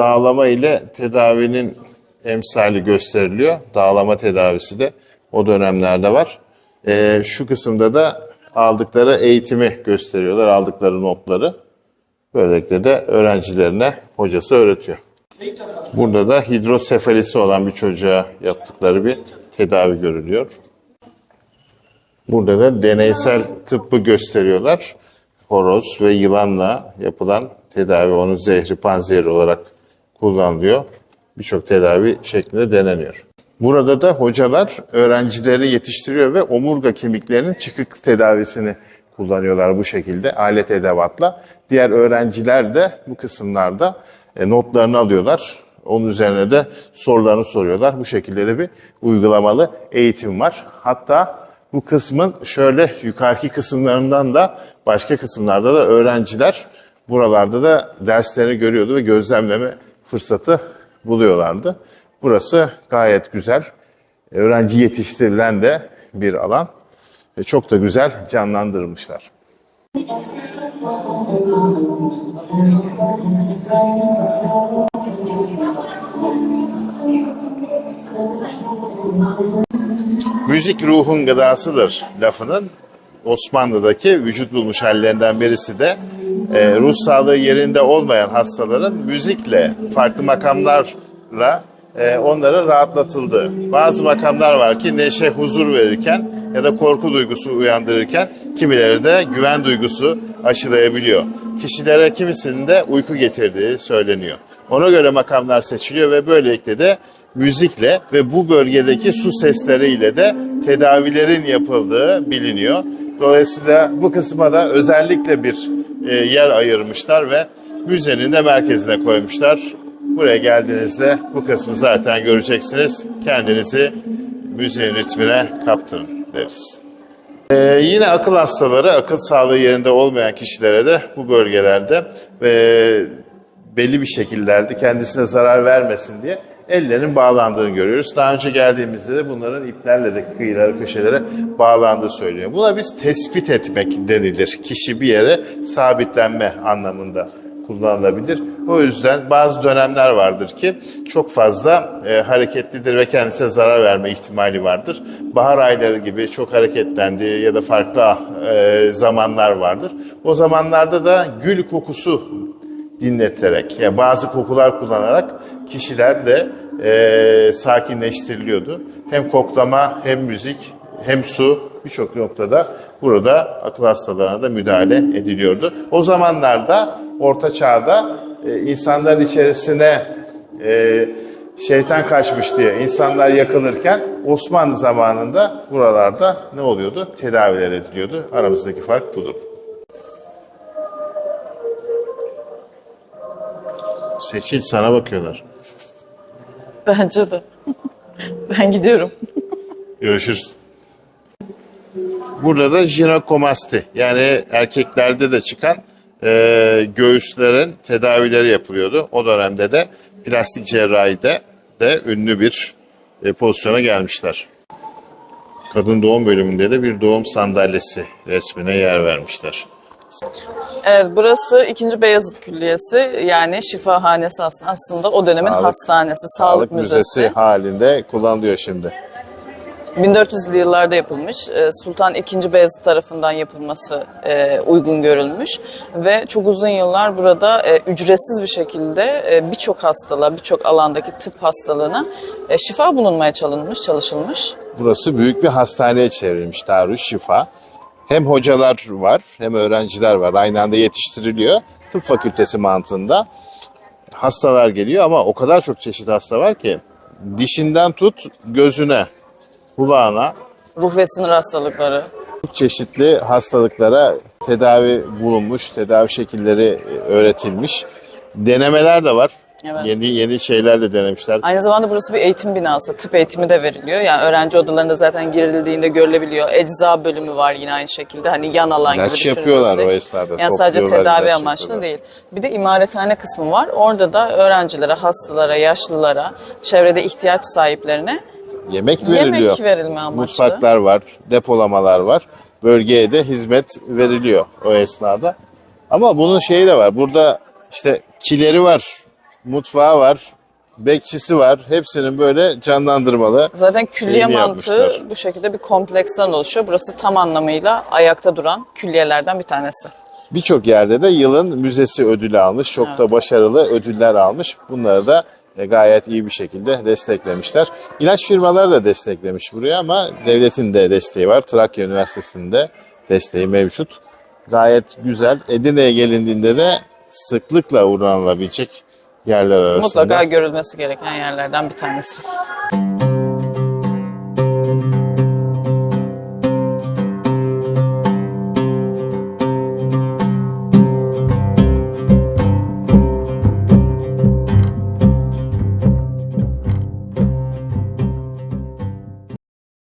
Dağlama ile tedavinin emsali gösteriliyor. Dağlama tedavisi de o dönemlerde var. Ee, şu kısımda da aldıkları eğitimi gösteriyorlar, aldıkları notları. Böylelikle de öğrencilerine hocası öğretiyor. Burada da hidrosefalisi olan bir çocuğa yaptıkları bir tedavi görülüyor. Burada da deneysel tıbbı gösteriyorlar. Horoz ve yılanla yapılan tedavi, onun zehri panzehri olarak kullanılıyor. Birçok tedavi şeklinde deneniyor. Burada da hocalar öğrencileri yetiştiriyor ve omurga kemiklerinin çıkık tedavisini kullanıyorlar bu şekilde alet edevatla. Diğer öğrenciler de bu kısımlarda e, notlarını alıyorlar. Onun üzerine de sorularını soruyorlar. Bu şekilde de bir uygulamalı eğitim var. Hatta bu kısmın şöyle yukarıki kısımlarından da başka kısımlarda da öğrenciler buralarda da derslerini görüyordu ve gözlemleme fırsatı buluyorlardı. Burası gayet güzel. Öğrenci yetiştirilen de bir alan. Ve çok da güzel canlandırmışlar. Müzik ruhun gıdasıdır lafının Osmanlı'daki vücut bulmuş hallerinden birisi de e, ruh sağlığı yerinde olmayan hastaların müzikle, farklı makamlarla e, onların rahatlatıldığı. Bazı makamlar var ki neşe, huzur verirken ya da korku duygusu uyandırırken kimileri de güven duygusu aşılayabiliyor. Kişilere kimisinin de uyku getirdiği söyleniyor. Ona göre makamlar seçiliyor ve böylelikle de müzikle ve bu bölgedeki su sesleriyle de tedavilerin yapıldığı biliniyor. Dolayısıyla bu kısma da özellikle bir yer ayırmışlar ve müzenin de merkezine koymuşlar. Buraya geldiğinizde bu kısmı zaten göreceksiniz. Kendinizi müziğin ritmine kaptırın deriz. Ee, yine akıl hastaları, akıl sağlığı yerinde olmayan kişilere de bu bölgelerde ve belli bir şekillerde kendisine zarar vermesin diye ellerinin bağlandığını görüyoruz. Daha önce geldiğimizde de bunların iplerle de kıyılara, köşelere bağlandığı söyleniyor. Buna biz tespit etmek denilir. Kişi bir yere sabitlenme anlamında kullanılabilir. O yüzden bazı dönemler vardır ki çok fazla e, hareketlidir ve kendisine zarar verme ihtimali vardır. Bahar ayları gibi çok hareketlendiği ya da farklı e, zamanlar vardır. O zamanlarda da gül kokusu dinleterek, yani bazı kokular kullanarak kişiler de e, sakinleştiriliyordu. Hem koklama, hem müzik, hem su birçok noktada burada akıl hastalarına da müdahale ediliyordu. O zamanlarda Orta Çağ'da e, insanların içerisine e, şeytan kaçmış diye insanlar yakılırken Osmanlı zamanında buralarda ne oluyordu? Tedaviler ediliyordu. Aramızdaki fark budur. Seçil sana bakıyorlar. Bence de. ben gidiyorum. Görüşürüz. Burada da jinekomasti yani erkeklerde de çıkan e, göğüslerin tedavileri yapılıyordu. O dönemde de plastik cerrahide de ünlü bir e, pozisyona gelmişler. Kadın doğum bölümünde de bir doğum sandalyesi resmine yer vermişler. Evet, burası 2. Beyazıt Külliyesi yani şifahanesi aslında, aslında o dönemin Sağlık- hastanesi, sağlık, müzesi. halinde kullanılıyor şimdi. 1400'lü yıllarda yapılmış. Ee, Sultan II. Beyazıt tarafından yapılması e, uygun görülmüş ve çok uzun yıllar burada e, ücretsiz bir şekilde e, birçok hastalığa, birçok alandaki tıp hastalığına e, şifa bulunmaya çalınmış, çalışılmış. Burası büyük bir hastaneye çevrilmiş Darüşşifa. Hem hocalar var hem öğrenciler var. Aynı anda yetiştiriliyor. Tıp fakültesi mantığında. Hastalar geliyor ama o kadar çok çeşit hasta var ki dişinden tut gözüne, kulağına Ruh ve sinir hastalıkları. çok çeşitli hastalıklara tedavi bulunmuş, tedavi şekilleri e, öğretilmiş. Denemeler de var. Evet. Yeni yeni şeyler de denemişler. Aynı zamanda burası bir eğitim binası. Tıp eğitimi de veriliyor. Yani öğrenci odalarında zaten girildiğinde görülebiliyor. Ecza bölümü var yine aynı şekilde. Hani yan alan İlaç gibi yapıyorlar o esnada, Yani sadece tedavi amaçlı yapıyorlar. değil. Bir de imarethane kısmı var. Orada da öğrencilere, hastalara, yaşlılara, çevrede ihtiyaç sahiplerine Yemek Yemek veriliyor. verilme amaçlı. Mutfaklar var, depolamalar var. Bölgeye de hizmet veriliyor o esnada. Ama bunun şeyi de var. Burada işte kileri var. Mutfağı var, bekçisi var. Hepsinin böyle canlandırmalı. Zaten külliye mantığı yapmışlar. bu şekilde bir kompleksten oluşuyor. Burası tam anlamıyla ayakta duran külliyelerden bir tanesi. Birçok yerde de yılın müzesi ödülü almış. Çok da başarılı ödüller almış. Bunları da e, gayet iyi bir şekilde desteklemişler. İlaç firmaları da desteklemiş buraya ama devletin de desteği var. Trakya Üniversitesi'nde desteği mevcut. Gayet güzel. Edirne'ye gelindiğinde de sıklıkla uğranılabilecek yerler arasında. Mutlaka görülmesi gereken yerlerden bir tanesi.